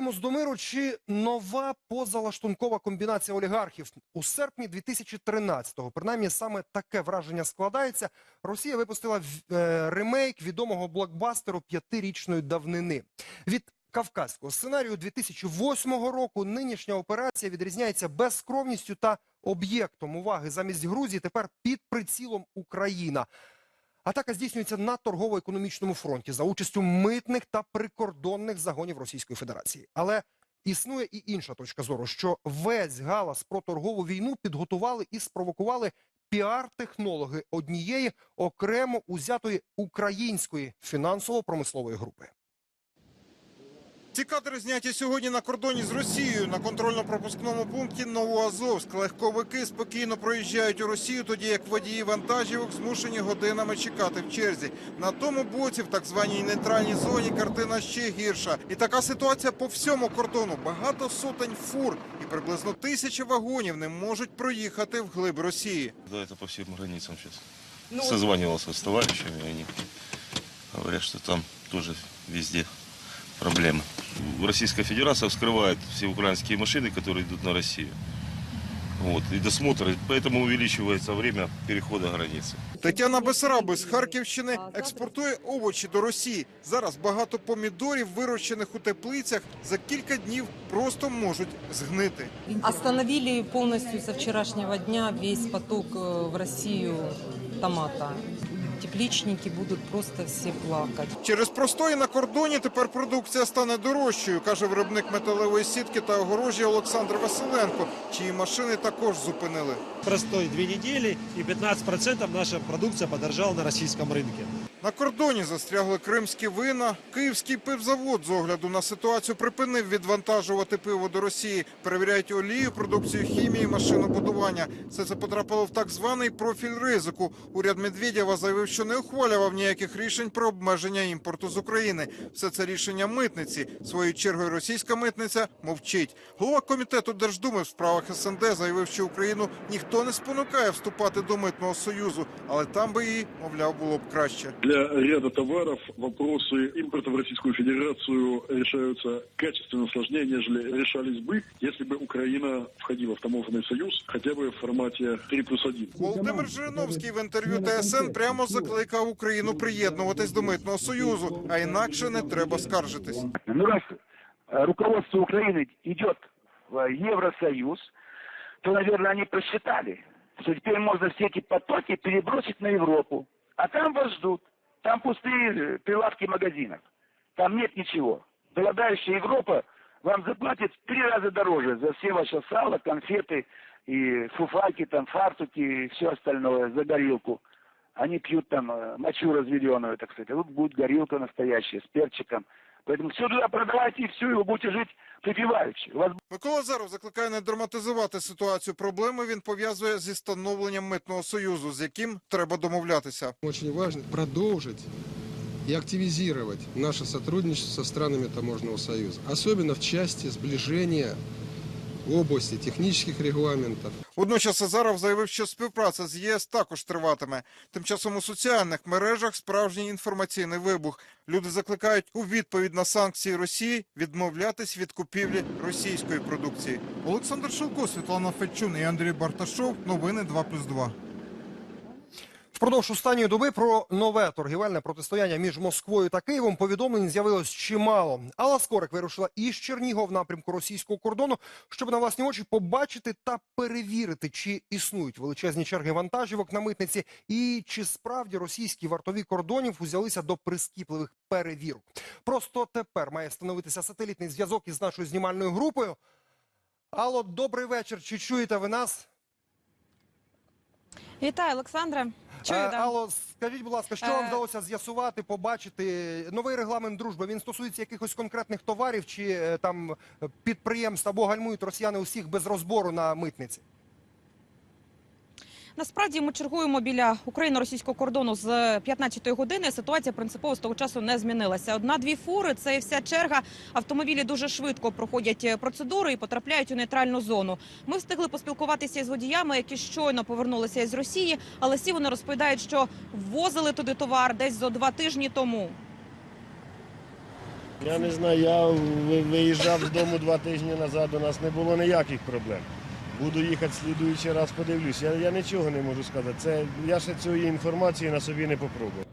примус до миру чи нова позалаштункова комбінація олігархів у серпні 2013-го. Принаймні саме таке враження складається. Росія випустила е, ремейк відомого блокбастеру п'ятирічної давнини. Від кавказького сценарію 2008 року нинішня операція відрізняється безкровністю та об'єктом уваги замість Грузії. Тепер під прицілом Україна. Атака здійснюється на торгово-економічному фронті за участю митних та прикордонних загонів Російської Федерації. Але існує і інша точка зору, що весь галас про торгову війну підготували і спровокували піар-технологи однієї окремо узятої української фінансово-промислової групи. Ці кадри зняті сьогодні на кордоні з Росією на контрольно-пропускному пункті Новоазовськ. Легковики спокійно проїжджають у Росію, тоді як водії вантажівок змушені годинами чекати в черзі. На тому боці, в так званій нейтральній зоні, картина ще гірша. І така ситуація по всьому кордону. Багато сотень фур і приблизно тисячі вагонів не можуть проїхати вглиб Росії. Да, это по всем границам сейчас. Ну, Созванивался с товарищами, и они говорят, что там тоже везде проблемы. Российская Федерация вскрывает все украинские машины, которые идут на Россию. Вот, и досмотр, поэтому увеличивается время перехода границы. Тетяна Бесараби з Харківщини експортує овочі до Росії. Зараз багато помідорів, вирощених у теплицях, за кілька днів просто можуть згнити. Остановили полностью со вчерашнего дня весь поток э, в Россию томата. Тепличники будуть просто всі плакати. Через простої на кордоні тепер продукція стане дорожчою, каже виробник металевої сітки та огорожі Олександр Василенко, чиї машини також зупинили. простой дві неділі і 15% наша продукція подорожала на російському рынке. На кордоні застрягли кримські вина. Київський пивзавод з огляду на ситуацію припинив відвантажувати пиво до Росії. Перевіряють олію, продукцію хімії, машинобудування. Все це потрапило в так званий профіль ризику. Уряд Медведєва заявив, що не ухвалював ніяких рішень про обмеження імпорту з України. Все це рішення митниці. Своєю чергою російська митниця мовчить. Голова комітету Держдуми в справах СНД заявив, що Україну ніхто не спонукає вступати до митного союзу, але там би їй, мовляв, було б краще Для ряда товаров вопросы импорта в Российскую Федерацию решаются качественно сложнее, нежели решались бы, если бы Украина входила в таможенный союз хотя бы в формате 3 плюс 1. Володимир Жириновський в інтерв'ю ТСН прямо закликав Україну приєднуватись до митного союзу, а інакше не треба скаржитись. Ну, раз э, руководство Украины идет в Евросоюз, то, наверное, они просчитали, что теперь можно все эти потоки перебросить на Европу. А там вас ждут. Там пустые э, прилавки магазинов. Там нет ничего. Голодающая Европа вам заплатит в три раза дороже за все ваше сало, конфеты и фуфайки, там, фартуки и все остальное за горилку. Они пьют там э, мочу разведенную, так сказать. А тут будет горилка настоящая с перчиком. Поэтому все туда продавайте и все, и вы будете жить припеваючи. У вас Микола Заров закликає не драматизувати ситуацію. Проблеми він пов'язує зі становленням митного союзу, з яким треба домовлятися. Очень важливо продовжити и активизировать наше сотрудничество со странами Таможенного союза, особенно в части сближения в області технічних регламентов, Водночас Азаров заявив, що співпраця з ЄС також триватиме. Тим часом у соціальних мережах справжній інформаційний вибух. Люди закликають у відповідь на санкції Росії відмовлятись від купівлі російської продукції. Олександр Шилко, Світлана Федчун і Андрій Барташов. Новини 2+,2. Впродовж останньої доби про нове торгівельне протистояння між Москвою та Києвом повідомлень з'явилось чимало. Алла Скорик вирушила із Чернігов в напрямку російського кордону, щоб на власні очі побачити та перевірити, чи існують величезні черги вантажівок на митниці, і чи справді російські вартові кордонів узялися до прискіпливих перевірок. Просто тепер має встановитися сателітний зв'язок із нашою знімальною групою. Алло, добрий вечір. Чи чуєте ви нас? Вітаю, Олександре. Чую, Е, да. Алло, скажіть, будь ласка, що вам Е. вдалося з'ясувати, побачити новий регламент дружби? Він стосується якихось конкретних товарів чи е, там е, підприємств або гальмують росіяни усіх без розбору на митниці? Насправді ми чергуємо біля україно-російського кордону з 15-ї години. Ситуація принципово з того часу не змінилася. Одна-дві фури це вся черга. Автомобілі дуже швидко проходять е, процедури і потрапляють у нейтральну зону. Ми встигли поспілкуватися із водіями, які щойно повернулися із Росії, але всі вони розповідають, що ввозили туди товар десь зо два тижні тому. Я не знаю, я виїжджав з дому два тижні назад, у нас не було ніяких проблем. Буду їхати слідуючий раз, подивлюсь. Я, я нічого не можу сказати. Це, я ще цієї інформації на собі не попробував.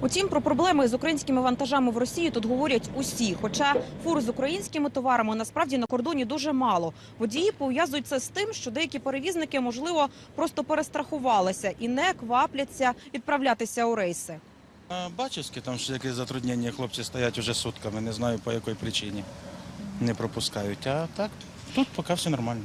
Утім, про проблеми з українськими вантажами в Росії тут говорять усі. Хоча фур з українськими товарами насправді на кордоні дуже мало. Водії пов'язують це з тим, що деякі перевізники, можливо, просто перестрахувалися і не квапляться відправлятися у рейси. А там ж якісь затруднення, хлопці стоять уже сутками, не знаю по якій причині. Не пропускають. А так, тут поки все нормально.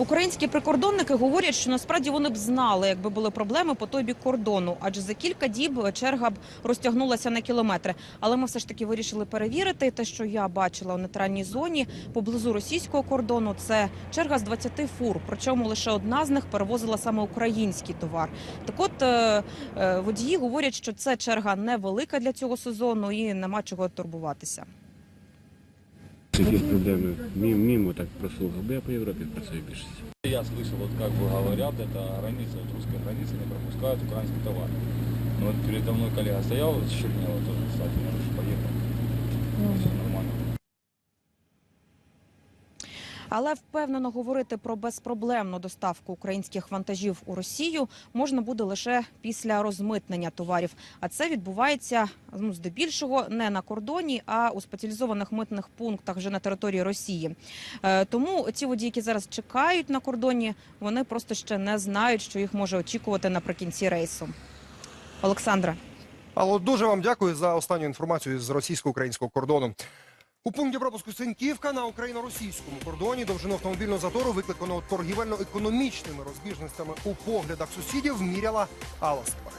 Українські прикордонники говорять, що насправді вони б знали, якби були проблеми по той бік кордону, адже за кілька діб черга б розтягнулася на кілометри. Але ми все ж таки вирішили перевірити те, що я бачила у нейтральній зоні поблизу російського кордону. Це черга з 20 фур. Причому лише одна з них перевозила саме український товар. Так, от е, е, водії говорять, що це черга невелика для цього сезону і нема чого турбуватися Такі проблеми мимо, мимо так прослуга, бо я по Європі працюю більшість. Я слышал, вот как бы говорят, это граница, вот русская граница, не пропускают украинский товар. Но вот передо мной коллега стоял с Чернева, тоже, кстати, может, поехал. Все нормально. Але впевнено говорити про безпроблемну доставку українських вантажів у Росію можна буде лише після розмитнення товарів. А це відбувається ну здебільшого не на кордоні, а у спеціалізованих митних пунктах вже на території Росії. Е, тому ці водії, які зараз чекають на кордоні, вони просто ще не знають, що їх може очікувати наприкінці рейсу. Олександра. Алло, дуже вам дякую за останню інформацію з російсько-українського кордону. У пункті пропуску Синьківка на україно-російському кордоні довжину автомобільного затору, викликаного торгівельно-економічними розбіжностями у поглядах сусідів, міряла Алла Степак.